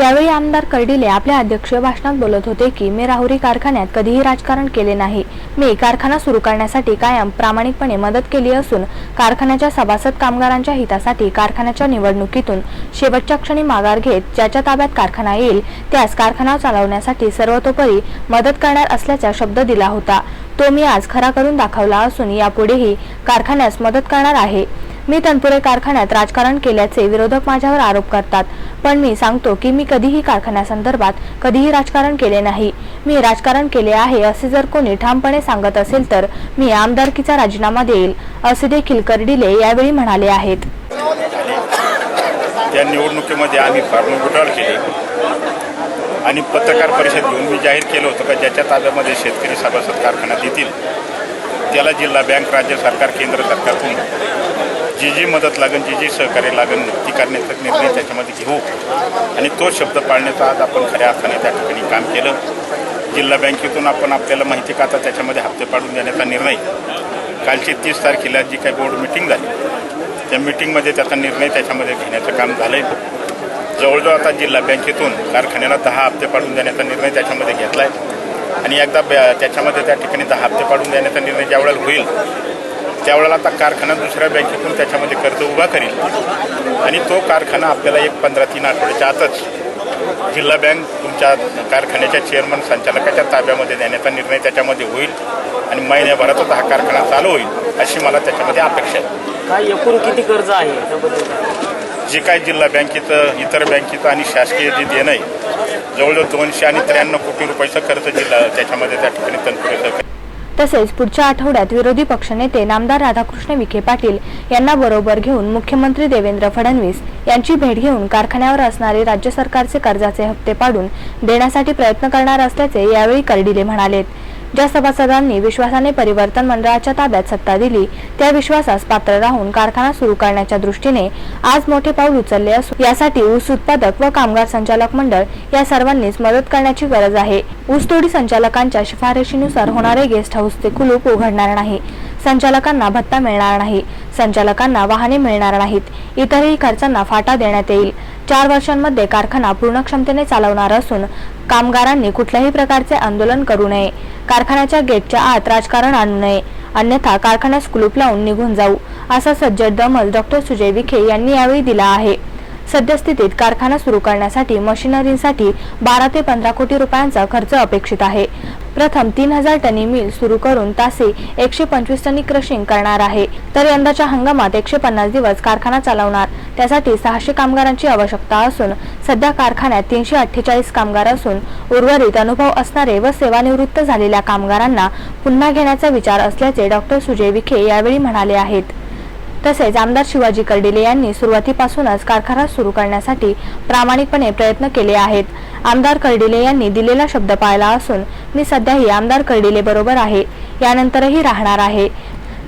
यावेळी आमदार कर्डिले आपल्या अध्यक्षीय भाषणात बोलत होते की मी राहुरी कारखान्यात कधीही राजकारण केले नाही. मी कारखाना सुरू करण्यासाठी कायम प्रामाणिकपणे मदत केली असून कारखान्याच्या सभासद कामगारांच्या हितासाठी कारखान्याच्या निवडणुकीतून शेवटच्या क्षणी माघार घेत ज्याच्या ताब्यात कारखाना येईल त्यास कारखाना चालवण्यासाठी सर्वतोपरी मदत करणार असल्याचा शब्द दिला होता. तो मी आज खरा करून दाखवला असून यापुढेही कारखान्यास मदत करणार आहे. मी तनपुरे कारखान्यात राजकारण केल्याचे विरोधक माझ्यावर आरोप करतात. पण मी सांगतो की मी कधीही कारखान्यासंदर्भात कधीही राजकारण केले नाही. मी राजकारण केले आहे असे जर कोणी ठामपणे सांगत असेल तर मी आमदारकीचा राजीनामा देईल असे देखील कर्डिले यावेळी म्हणाले आहेत. त्या निवडणुकीमध्ये आम्ही फार्म घोटाळा केले. आणि पत्रकार परिषद घेऊन मी जाहीर केलं होतं का ज्याच्या ताब्यामध्ये शेतकरी सभासद कारखान्यात येतील त्याला जिल्हा बँक राज्य सरकार केंद्र सरकारकडून जी जी मदत लागेल जी जी सहकार्य लागेल ती करण्याचा निर्णय त्याच्यामध्ये घेऊ आणि तो शब्द पाळण्याचा आज आपण खऱ्या अर्थाने त्या ठिकाणी काम केलं. जिल्हा बँकेतून आपण आपल्याला माहिती का आता त्याच्यामध्ये हप्ते पाडून देण्याचा निर्णय. कालची तीस तारखेला जी काही बोर्ड मिटिंग झाली त्या मिटिंगमध्ये त्याचा निर्णय त्याच्यामध्ये घेण्याचं काम झालं आहे जवळजवळ आता जिल्हा बँकेतून कारखान्याला दहा हप्ते पाडून देण्याचा निर्णय त्याच्यामध्ये घेतला आहे आणि एकदा ब्या- त्याच्यामध्ये त्या ठिकाणी दहा हप्ते पाडून देण्याचा निर्णय ज्यावेळेला होईल त्यावेळेला आता कारखाना दुसऱ्या बँकेतून त्याच्यामध्ये कर्ज उभा करेल आणि तो कारखाना आपल्याला एक पंधरा तीन आठवड्याच्या आतच जिल्हा बँक तुमच्या कारखान्याच्या चेअरमन संचालकाच्या ताब्यामध्ये देण्याचा निर्णय त्याच्यामध्ये होईल आणि महिन्याभरातच हा कारखाना चालू होईल अशी मला त्याच्यामध्ये अपेक्षा आहे काय एकूण किती कर्ज आहे? जे काय जिल्हा बँकेचं इतर बँकेचं आणि शासकीय जे देणं आहे जवळजवळ दोनशे आणि त्र्याण्णव कोटी रुपयाचं खर्च जिल्हा त्याच्यामध्ये त्या ठिकाणी तनपुरे तसेच पुढच्या आठवड्यात विरोधी पक्षनेते नामदार राधाकृष्ण विखे पाटील यांना बरोबर घेऊन मुख्यमंत्री देवेंद्र फडणवीस यांची भेट घेऊन कारखान्यावर असणारे राज्य सरकारचे कर्जाचे हप्ते पाडून देण्यासाठी प्रयत्न करणार असल्याचे यावेळी कर्डिले म्हणालेत. ज्या सभासदांनी विश्वासाने परिवर्तन मंडळाच्या ताब्यात सत्ता दिली त्या विश्वासास पात्र राहून कारखाना सुरू करण्याच्या दृष्टीने आज मोठे पाऊल उचलले असून यासाठी ऊस उत्पादक व कामगार संचालक मंडळ या सर्वांनीच मदत करण्याची गरज आहे. ऊसतोडी संचालकांच्या शिफारशीनुसार होणारे गेस्ट हाऊसचे कुलूप उघडणार नाही. संचालकांना भत्ता मिळणार नाही. संचालकांना वाहने मिळणार नाहीत. इतरही खर्चांना फाटा देण्यात येईल. चार वर्षांमध्ये कारखाना पूर्ण क्षमतेने चालवणार असून कामगारांनी कुठल्याही प्रकारचे आंदोलन करू नये. कारखान्याच्या गेटच्या आत राजकारण आणू नये. अन्यथा कारखान्यास कुलूप लावून निघून जाऊ असा सज्जड दमल डॉक्टर सुजय विखे यांनी यावेळी दिला आहे. सद्यस्थितीत कारखाना सुरू करण्यासाठी मशिनरींसाठी बारा ते पंधरा कोटी रुपयांचा खर्च अपेक्षित आहे. प्रथम तीन हजार टनी मिल सुरू करून तासे एकशे पंचवीस टनी क्रशिंग करणार आहे. तर यंदाच्या हंगामात एकशे पन्नास दिवस कारखाना चालवणार. त्यासाठी सहाशे कामगारांची आवश्यकता असून सध्या कारखान्यात तीनशे अठ्ठेचाळीस कामगार असून उर्वरित अनुभव असणारे व सेवानिवृत्त झालेल्या कामगारांना पुन्हा घेण्याचा विचार असल्याचे डॉक्टर सुजय विखे यावेळी म्हणाले आहेत. तसेच आमदार शिवाजी कर्डिले यांनी सुरुवातीपासूनच कारखाना सुरू करण्यासाठी प्रामाणिकपणे प्रयत्न केले आहेत. आमदार कर्डिले यांनी दिलेला शब्द पाळला असून मी सध्याही आमदार कर्डिले बरोबर आहे. यानंतरही राहणार आहे.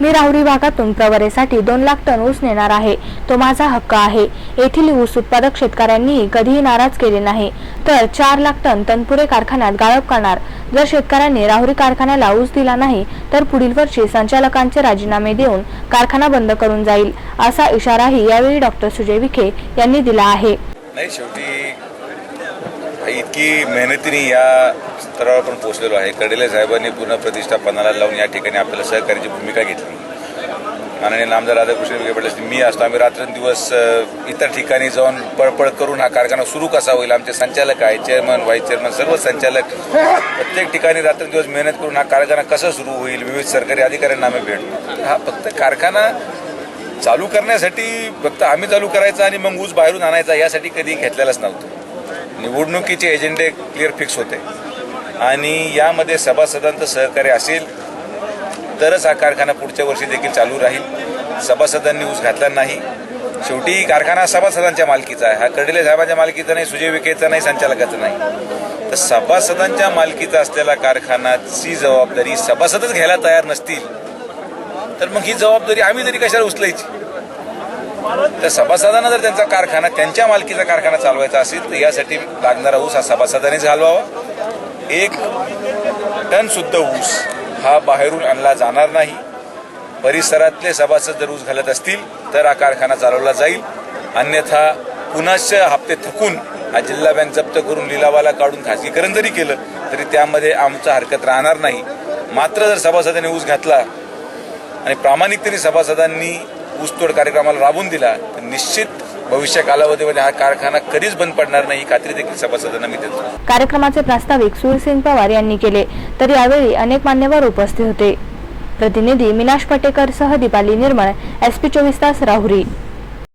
मी राहुरी भागातून प्रवरेसाठी दोन लाख टन ऊस नेणार आहे. तो माझा हक्क आहे. येथील ऊस उत्पादक शेतकऱ्यांनीही कधीही नाराज केले नाही. तर चार लाख टन तनपुरे कारखान्यात गाळप करणार. जर शेतकऱ्यांनी राहुरी कारखान्याला ऊस दिला नाही तर पुढील वर्षी संचालकांचे राजीनामे देऊन कारखाना बंद करून जाईल असा इशाराही यावेळी डॉक्टर सुजय विखे यांनी दिला आहे. इतकी मेहनतीने या स्तरावर आपण पोहोचलेलो आहे. कडेले साहेबांनी पूर्ण प्रतिष्ठापनाला लावून या ठिकाणी आपल्याला सहकार्याची भूमिका घेतली. माननीय नामदार राधाकृष्ण विखे पाटील मी असतो आम्ही रात्रंदिवस इतर ठिकाणी जाऊन पळपळ करून हा कारखाना सुरू कसा होईल? आमचे संचालक आहे चेअरमन व्हाईस चेअरमन सर्व संचालक. प्रत्येक ठिकाणी रात्रंदिवस मेहनत करून हा कारखाना कसा सुरू होईल? विविध सरकारी अधिकाऱ्यांना आम्ही भेटतो हा फक्त कारखाना चालू करण्यासाठी फक्त आम्ही चालू करायचा आणि मग ऊस बाहेरून आणायचा यासाठी कधी घेतलेलाच नव्हतं. निवडणुकीचे एजेंडे क्लिअर फिक्स होते. आणि यामध्ये सभासदांचं सहकार्य असेल तरच हा कारखाना पुढच्या वर्षी देखील चालू राहील. सभासदांनी ऊस घातला नाही. शेवटी कारखाना सभासदांच्या मालकीचा आहे. हा कर्डिले साहेबांच्या मालकीचा नाही सुजय विखेचा नाही संचालकाचा नाही. तर सभासदांच्या मालकीचा असलेला कारखानाची जबाबदारी सभासदच घ्यायला तयार नसतील तर मग ही जबाबदारी आम्ही तरी कशाला उचलायची? तर सभासदांना जर त्यांचा कारखाना त्यांच्या मालकीचा कारखाना चालवायचा असेल तर यासाठी लागणारा ऊस हा सभासदांनीच घालवावा. एक टनसुद्धा ऊस हा बाहेरून आणला जाणार नाही. परिसरातले सभासद जर ऊस घालत असतील तर हा कारखाना चालवला जाईल. अन्यथा पुनश्च हप्ते थकून हा जिल्हा बँक जप्त करून लिलावाला काढून खासगीकरण जरी केलं तरी त्यामध्ये आमचं हरकत राहणार नाही. मात्र जर सभासदांनी ऊस घातला आणि प्रामाणिकतेने सभासदांनी ऊसतोड कार्यक्रमाला राबून दिला तर निश्चित भविष्य कालावधीमध्ये हा कारखाना कधीच बंद पडणार नाही ही खात्री देखील सभासदांना मी देतो. कार्यक्रमाचे प्रास्ताविक सूरसिंग पवार यांनी केले तर यावेळी अनेक मान्यवर उपस्थित होते. प्रतिनिधी मिनाश पटेकर सह दीपाली निर्मळ एसपी चोवीस तास राहुरी.